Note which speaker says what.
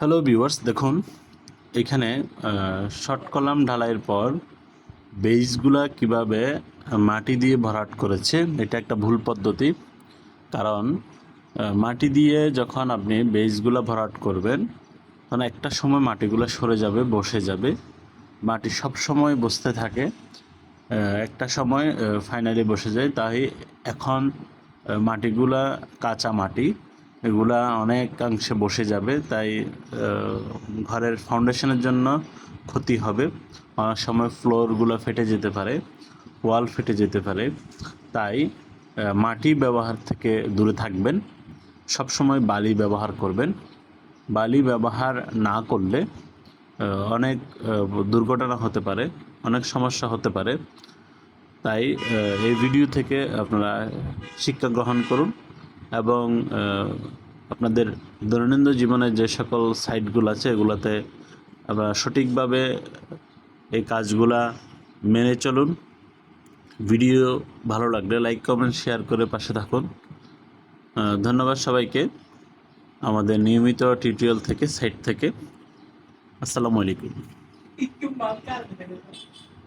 Speaker 1: Hello viewers দেখুন, এখানে short column ঢালাইয়ের পর বেইসগুলা কীভাবে মাটি দিয়ে ভরাট করেছে, এটা একটা ভুল পদ্ধতি। কারণ মাটি দিয়ে যখন আপনি বেইসগুলা ভরাট করবেন, তখন একটা সময় মাটিগুলো সরে যাবে, বসে যাবে। মাটি সব সময় বসতে থাকে একটা সময় ফাইনালি বসে যায়। তাই এখন মাটিগুলা কাঁচা মাটি। এগুলা অনেকাংশে বসে যাবে, তাই ঘরের ফাউন্ডেশনের জন্য ক্ষতি হবে। অনেক সময় ফ্লোরগুলো ফেটে যেতে পারে ওয়াল ফেটে যেতে পারে, তাই মাটি ব্যবহার থেকে দূরে থাকবেন। সবসময় বালি ব্যবহার করবেন। বালি ব্যবহার না করলে অনেক দুর্ঘটনা হতে পারে, অনেক সমস্যা হতে পারে। তাই এই ভিডিও থেকে আপনারা শিক্ষা গ্রহণ করুন। এবং আপনাদের দৈনন্দিন জীবনের যে সকল সাইটগুলো আছে, এগুলোতে আপনারা সঠিকভাবে এই কাজগুলা মেনে চলুন। ভিডিও ভালো লাগলে লাইক, কমেন্ট, শেয়ার করে পাশে থাকুন। ধন্যবাদ সবাইকে আমাদের নিয়মিত টিউটোরিয়াল থেকে, সাইট থেকে। আসসালামু আলাইকুম।